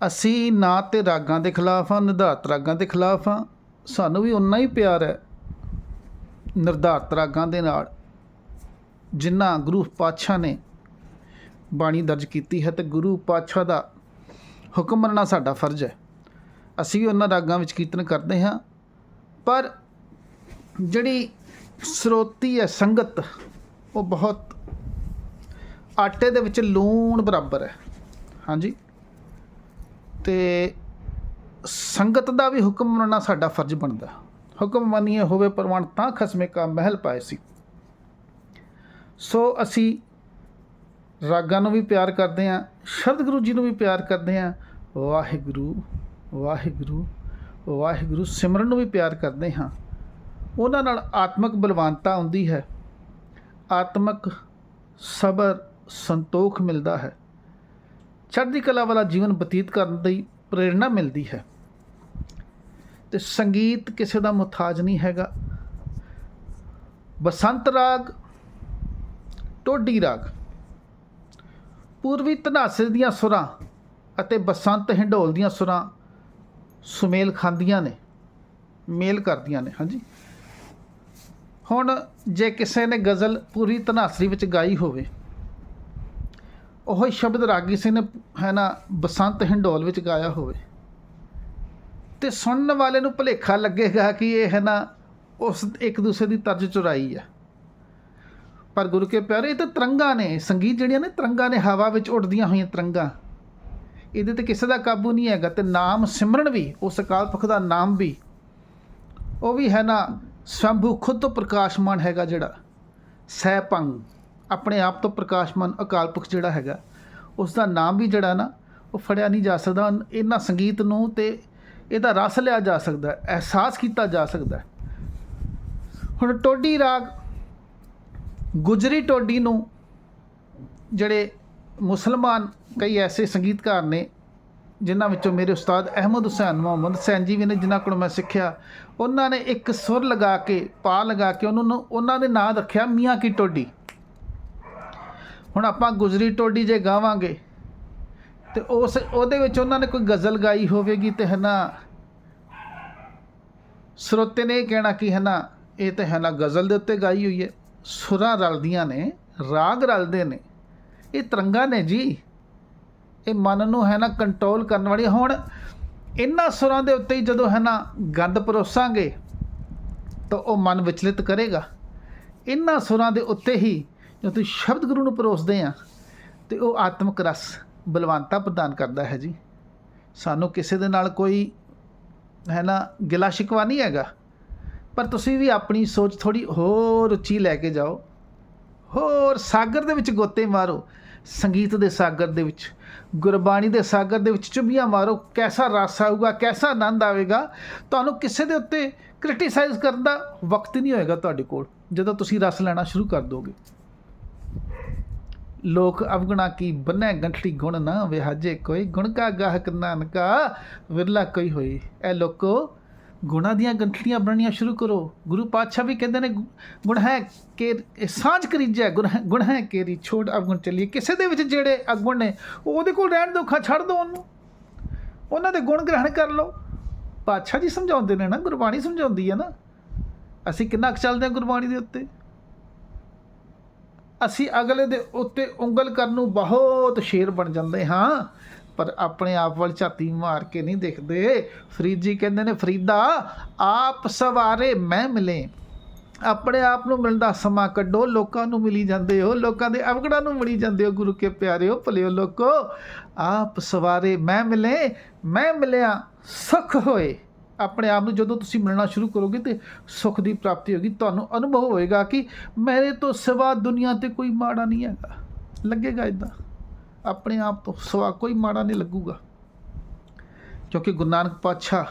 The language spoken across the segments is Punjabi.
ਅਸੀਂ ਨਾ ਤੇ ਰਾਗਾਂ ਦੇ ਖਿਲਾਫ ਹਾਂ, ਨਿਰਧਾਰਤ ਰਾਗਾਂ ਦੇ ਖਿਲਾਫ ਹਾਂ। ਸਾਨੂੰ ਵੀ ਉਨਾ ਹੀ ਪਿਆਰ ਹੈ, ਨਿਰਧਾਰਤ ਰਾਗਾਂ ਦੇ ਨਾਲ, ਜਿਨ੍ਹਾਂ ਗੁਰੂ ਪਾਤਸ਼ਾਹ ਨੇ ਬਾਣੀ ਦਰਜ ਕੀਤੀ ਹੈ ਤੇ ਗੁਰੂ ਪਾਤਸ਼ਾਹ ਦਾ ਹੁਕਮ ਮੰਨਣਾ ਸਾਡਾ ਫਰਜ਼ ਹੈ। ਅਸੀਂ ਵੀ ਉਹਨਾਂ ਰਾਗਾਂ ਵਿੱਚ ਕੀਰਤਨ ਕਰਦੇ ਹਾਂ, ਪਰ ਜਿਹੜੀ ਸਰੋਤੀ ਹੈ ਸੰਗਤ, ਉਹ ਬਹੁਤ ਆਟੇ ਦੇ ਵਿੱਚ ਲੂਣ ਬਰਾਬਰ ਹੈ। ਹਾਂਜੀ? ਤੇ ਸੰਗਤ ਦਾ ਵੀ ਹੁਕਮ ਮੰਨਣਾ ਸਾਡਾ ਫਰਜ਼ ਬਣਦਾ। ਹੁਕਮ ਮੰਨੀਏ ਹੋਵੇ ਪ੍ਰਵਾਨ ਤਾਂ ਖਸਮੇ ਕਾ ਮਹਿਲ ਪਾਏ ਸੀ। ਸੋ ਅਸੀਂ ਰਾਗਾਂ ਨੂੰ ਵੀ ਪਿਆਰ ਕਰਦੇ ਹਾਂ ਸ਼ਬਦ ਗੁਰੂ ਜੀ ਨੂੰ ਵੀ ਪਿਆਰ ਕਰਦੇ ਹਾਂ, ਵਾਹਿਗੁਰੂ ਵਾਹਿਗੁਰੂ ਵਾਹਿਗੁਰੂ ਸਿਮਰਨ ਨੂੰ ਵੀ ਪਿਆਰ ਕਰਦੇ ਹਾਂ। ਉਹਨਾਂ ਨਾਲ ਆਤਮਿਕ ਬਲਵਾਨਤਾ ਆਉਂਦੀ ਹੈ। ਆਤਮਿਕ ਸਬਰ, ਸੰਤੋਖ ਮਿਲਦਾ ਹੈ। ਚੜ੍ਹਦੀ ਕਲਾ ਵਾਲਾ ਜੀਵਨ ਬਤੀਤ ਕਰਨ ਦੀ ਪ੍ਰੇਰਣਾ ਮਿਲਦੀ ਹੈ। ਤੇ ਸੰਗੀਤ ਕਿਸੇ ਦਾ ਮੁਹਤਾਜ ਨਹੀਂ ਹੈਗਾ। ਬਸੰਤ ਰਾਗ, ਟੋਡੀ ਰਾਗ ਪੂਰਵੀ ਧਨਾਸੇ ਦੀਆਂ ਸੁਰਾਂ ਅਤੇ ਬਸੰਤ ਹਿੰਡੋਲ ਦੀਆਂ ਸੁਰਾਂ ਸੁਮੇਲ ਖਾਂਦੀਆਂ ਨੇ, ਮੇਲ ਕਰਦੀਆਂ ਨੇ, ਹਾਂਜੀ। ਹੁਣ ਜੇ ਕਿਸੇ ਨੇ ਗਜ਼ਲ ਪੂਰੀ ਧਨਾਸਰੀ ਵਿੱਚ ਗਾਈ ਹੋਵੇ ਉਹ ਸ਼ਬਦ ਰਾਗੀ ਸਿੰਘ ਨੇ, ਹੈ ਨਾ, ਬਸੰਤ ਹਿੰਡੋਲ ਵਿੱਚ ਗਾਇਆ ਹੋਵੇ। ਤੇ ਸੁਣਨ ਵਾਲੇ ਨੂੰ ਭਲੇਖਾ ਲੱਗੇਗਾ ਕਿ ਇਹ, ਹੈ ਨਾ, ਉਸ ਇੱਕ ਦੂਸਰੇ ਦੀ ਤਰਜ ਚੁਰਾਈ ਹੈ ਪਰ ਗੁਰੂ ਕੇ ਪਿਆਰੇ, ਇਹ ਤਾਂ ਤਰੰਗਾਂ ਨੇ। ਸੰਗੀਤ ਜਿਹੜੀਆਂ ਨੇ, ਤਰੰਗਾਂ ਨੇ, ਹਵਾ ਵਿੱਚ ਉੱਡਦੀਆਂ ਹੋਈਆਂ ਤਰੰਗਾਂ। ਇਹਦੇ ਤੇ ਕਿਸੇ ਦਾ ਕਾਬੂ ਨਹੀਂ ਹੈਗਾ, ਤੇ ਨਾਮ ਸਿਮਰਨ ਵੀ, ਉਸ ਅਕਾਲ ਪੁਰਖ ਦਾ ਨਾਮ ਵੀ, ਉਹ ਵੀ, ਹੈ ਨਾ, ਸਵੰਭੂ ਖੁਦ ਤੋਂ ਪ੍ਰਕਾਸ਼ਮਾਨ ਹੈਗਾ ਜਿਹੜਾ। ਸਹਿਪੰਗ ਆਪਣੇ ਆਪ ਤੋਂ ਪ੍ਰਕਾਸ਼ਮਾਨ ਅਕਾਲ ਪੁਰਖ ਜਿਹੜਾ ਹੈਗਾ ਉਸ ਦਾ ਨਾਮ ਵੀ ਜਿਹੜਾ ਨਾ, ਉਹ ਫੜਿਆ ਨਹੀਂ ਜਾ ਸਕਦਾ, ਇਹਨਾਂ ਸੰਗੀਤ ਨੂੰ ਤੇ ਇਹਦਾ ਰਸ ਲਿਆ ਜਾ ਸਕਦਾ ਅਹਿਸਾਸ ਕੀਤਾ ਜਾ ਸਕਦਾ ਹੁਣ ਟੋਡੀ ਰਾਗ, ਗੁਜਰੀ ਟੋਡੀ ਨੂੰ ਜਿਹੜੇ ਮੁਸਲਮਾਨ ਕਈ ਐਸੇ ਸੰਗੀਤਕਾਰ ਨੇ, ਜਿਨ੍ਹਾਂ ਵਿੱਚੋਂ ਮੇਰੇ ਉਸਤਾਦ ਅਹਿਮਦ ਹੁਸੈਨ, ਮੁਹੰਮਦ ਹੁਸੈਨ ਜੀ ਵੀ ਨੇ, ਜਿਨ੍ਹਾਂ ਕੋਲੋਂ ਮੈਂ ਸਿੱਖਿਆ, ਉਹਨਾਂ ਨੇ ਇੱਕ ਸੁਰ ਲਗਾ ਕੇ, ਪਾ ਲਗਾ ਕੇ, ਉਹਨਾਂ ਨੂੰ, ਉਹਨਾਂ ਦੇ ਨਾਂ ਰੱਖਿਆ ਮੀਆਂ ਕੀ ਟੋਡੀ। ਹੁਣ ਆਪਾਂ ਗੁਜਰੀ ਟੋਡੀ ਜੇ ਗਾਵਾਂਗੇ, ਤੇ ਉਸ, ਉਹਦੇ ਵਿੱਚ ਉਹਨਾਂ ਨੇ ਕੋਈ ਗਜ਼ਲ ਗਾਈ ਹੋਵੇਗੀ ਤੇ ਹੈ ਨਾ? ਸਰੋਤੇ ਨੇ ਇਹ ਕਹਿਣਾ ਕਿ ਹੈ ਨਾ, ਇਹ ਤੇ ਹੈ ਨਾ ਗਜ਼ਲ ਦੇ ਉੱਤੇ ਗਾਈ ਹੋਈ ਹੈ। ਸੁਰਾਂ ਰਲਦੀਆਂ ਨੇ, ਰਾਗ ਰਲਦੇ ਨੇ। ਇਹ ਤਰੰਗਾ ਨੇ ਜੀ। ਇਹ ਮਨ ਨੂੰ ਹੈ ਨਾ ਕੰਟਰੋਲ ਕਰਨ ਵਾਲੀ ਹੁਣ ਇਹਨਾਂ ਸੁਰਾਂ ਦੇ ਉੱਤੇ ਹੀ ਜਦੋਂ ਹੈ ਨਾ ਗੰਦ ਪਰੋਸਾਂਗੇ, ਤਾਂ ਉਹ ਮਨ ਵਿਚਲਿਤ ਕਰੇਗਾ। ਇਹਨਾਂ ਸੁਰਾਂ ਦੇ ਉੱਤੇ ਹੀ ਜਦੋਂ ਤੁਸੀਂ ਸ਼ਬਦ ਗੁਰੂ ਨੂੰ ਪਰੋਸਦੇ ਆ, ਤੇ ਉਹ ਆਤਮਿਕ ਰਸ, ਬਲਵੰਤਾ ਪ੍ਰਦਾਨ ਕਰਦਾ ਹੈ ਜੀ। ਸਾਨੂੰ ਕਿਸੇ ਦੇ ਨਾਲ ਕੋਈ, ਹੈ ਨਾ, ਗਿਲਾ ਸ਼ਿਕਵਾ ਨਹੀਂ ਹੈਗਾ। ਪਰ ਤੁਸੀਂ ਵੀ ਆਪਣੀ ਸੋਚ ਥੋੜੀ ਹੋਰ ਉੱਚੀ ਲੈ ਕੇ ਜਾਓ। ਹੋਰ ਸਾਗਰ ਦੇ ਵਿੱਚ ਗੋਤੇ ਮਾਰੋ। ਸੰਗੀਤ ਦੇ ਸਾਗਰ ਦੇ ਵਿੱਚ, ਗੁਰਬਾਣੀ ਦੇ ਸਾਗਰ ਦੇ ਵਿੱਚ ਚੁੱਭੀਆਂ ਮਾਰੋ। ਕੈਸਾ ਰਸ ਆਊਗਾ, ਕੈਸਾ ਆਨੰਦ ਆਵੇਗਾ, ਤੁਹਾਨੂੰ ਕਿਸੇ ਦੇ ਉੱਤੇ ਕ੍ਰਿਟਿਸਾਈਜ਼ ਕਰਨ ਦਾ ਵਕਤ ਨਹੀਂ ਹੋਏਗਾ ਤੁਹਾਡੇ ਕੋਲ, ਜਦੋਂ ਤੁਸੀਂ ਰਸ ਲੈਣਾ ਸ਼ੁਰੂ ਕਰ ਦੋਗੇ। ਲੋਕ ਅਵਗਣਾ ਕੀ ਬੰਨੇ ਗੰਠੜੀ ਗੁਣ ਨਾ ਵਿਹਾਜੇ ਕੋਈ, ਗੁਣ ਕਾ ਗਾਹਕ ਨਾਨਕਾ ਵਿਰਲਾ ਕੋਈ ਹੋਈ। ਇਹ ਲੋਕੋ, ਗੁਣਾ ਦੀਆਂ ਗੰਠੜੀਆਂ ਬਣਨੀਆਂ ਸ਼ੁਰੂ ਕਰੋ। ਗੁਰੂ ਪਾਤਸ਼ਾਹ ਵੀ ਕਹਿੰਦੇ ਨੇ, ਗੁਣ ਹੈ ਕਿ ਇਹ ਸਾਂਝ ਕਰੀਜੈ ਗੁਣ ਹੈ ਗੁਣ ਹੈ ਕੇਰੀ, ਛੋੜ ਅਵਗੁਣ ਚੱਲੀਏ। ਕਿਸੇ ਦੇ ਵਿੱਚ ਜਿਹੜੇ ਅਗੁਣ ਨੇ ਉਹਦੇ ਕੋਲ ਰਹਿਣ ਦੋ ਖਾ ਛੱਡ ਦੋ ਉਹਨੂੰ। ਉਹਨਾਂ ਦੇ ਗੁਣ ਗ੍ਰਹਿਣ ਕਰ ਲਓ। ਪਾਤਸ਼ਾਹ ਜੀ ਸਮਝਾਉਂਦੇ ਨੇ ਨਾ, ਗੁਰਬਾਣੀ ਸਮਝਾਉਂਦੀ ਹੈ ਨਾ। ਅਸੀਂ ਕਿੰਨਾ ਕੁ ਚੱਲਦੇ ਹਾਂ ਗੁਰਬਾਣੀ ਦੇ ਉੱਤੇ? ਅਸੀਂ ਅਗਲੇ ਦੇ ਉੱਤੇ ਉਂਗਲ ਕਰਨ ਨੂੰ ਬਹੁਤ ਸ਼ੇਰ ਬਣ ਜਾਂਦੇ ਹਾਂ, ਪਰ ਆਪਣੇ ਆਪ ਵੱਲ ਝਾਤੀ ਮਾਰ ਕੇ ਨਹੀਂ ਦੇਖਦੇ। ਫਰੀਦ ਜੀ ਕਹਿੰਦੇ ਨੇ, ਫਰੀਦਾ, ਆਪ ਸਵਾਰੇ ਮੈਂ ਮਿਲੇ। ਆਪਣੇ ਆਪ ਨੂੰ ਮਿਲਦਾ ਸਮਾਂ ਕੱਢੋ, ਲੋਕਾਂ ਨੂੰ ਮਿਲੀ ਜਾਂਦੇ ਹੋ, ਲੋਕਾਂ ਦੇ ਅਵਗੜਾਂ ਨੂੰ ਮਿਲੀ ਜਾਂਦੇ ਹੋ, ਗੁਰੂ ਕੇ ਪਿਆਰਿਓ, ਭਲਿਓ ਲੋਕੋ। ਆਪ ਸਵਾਰੇ ਮੈਂ ਮਿਲੇ, ਮੈਂ ਮਿਲਿਆ, ਸੁਖ ਹੋਏ। ਆਪਣੇ ਆਪ ਨੂੰ ਜਦੋਂ ਤੁਸੀਂ ਮਿਲਣਾ ਸ਼ੁਰੂ ਕਰੋਗੇ ਤੇ ਸੁੱਖ ਦੀ ਪ੍ਰਾਪਤੀ ਹੋਗੀ ਤੁਹਾਨੂੰ ਅਨੁਭਵ ਹੋਏਗਾ ਕਿ ਮੇਰੇ ਤੋਂ ਸਿਵਾ ਦੁਨੀਆ ਤੇ ਕੋਈ ਮਾੜਾ ਨਹੀਂ ਹੈਗਾ। ਲੱਗੇਗਾ ਇਦਾਂ ਆਪਣੇ ਆਪ ਤੋਂ ਸਿਵਾ ਕੋਈ ਮਾੜਾ ਨਹੀਂ ਲੱਗੂਗਾ। ਕਿਉਂਕਿ ਗੁਰੂ ਨਾਨਕ ਪਾਤਸ਼ਾਹ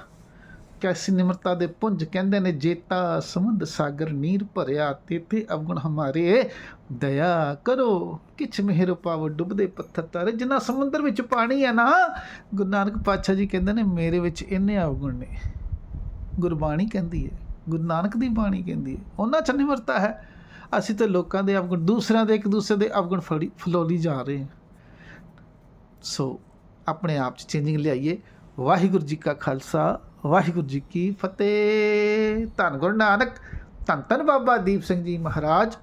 ਕੈਸੀ ਨਿਮਰਤਾ ਦੇ ਪੁੰਜ ਕਹਿੰਦੇ ਨੇ ਜੇਤਾ ਸਮੁੰਦ ਸਾਗਰ ਨੀਰ ਭਰਿਆ ਤੇਤੇ ਅਵਗੁਣ ਹਮਾਰੇ ਦਇਆ ਕਰੋ। ਕਿਛ ਮਿਹਰ ਪਾਵੋ ਡੁੱਬਦੇ ਪੱਥਰ ਤਾਰੇ, ਜਿੰਨਾ ਸਮੁੰਦਰ ਵਿੱਚ ਪਾਣੀ ਹੈ ਨਾ, ਗੁਰੂ ਨਾਨਕ ਪਾਤਸ਼ਾਹ ਜੀ ਕਹਿੰਦੇ ਨੇ, ਮੇਰੇ ਵਿੱਚ ਇੰਨੇ ਅਵਗੁਣ ਨੇ। ਗੁਰਬਾਣੀ ਕਹਿੰਦੀ ਹੈ, ਗੁਰੂ ਨਾਨਕ ਦੀ ਬਾਣੀ ਕਹਿੰਦੀ ਹੈ, ਉਹਨਾਂ ਚ ਨਿਮਰਤਾ ਹੈ। ਅਸੀਂ ਤਾਂ ਲੋਕਾਂ ਦੇ ਅਵਗੁਣ, ਦੂਸਰਿਆਂ ਦੇ ਇੱਕ ਦੂਸਰੇ ਦੇ ਅਵਗੁਣ ਫੜੀ, ਫਲੋਲੀ ਜਾ ਰਹੇ ਹਾਂ। ਸੋ, ਆਪਣੇ ਆਪ 'ਚ ਚੇਂਜਿੰਗ ਲਿਆਈਏ। ਵਾਹਿਗੁਰੂ ਜੀ ਕਾ ਖਾਲਸਾ ਵਾਹਿਗੁਰੂ ਜੀ ਕੀ ਫਤਿਹ। ਧੰਨ ਗੁਰੂ ਨਾਨਕ। ਧੰਨ ਧੰਨ ਬਾਬਾ ਦੀਪ ਸਿੰਘ ਜੀ ਮਹਾਰਾਜ।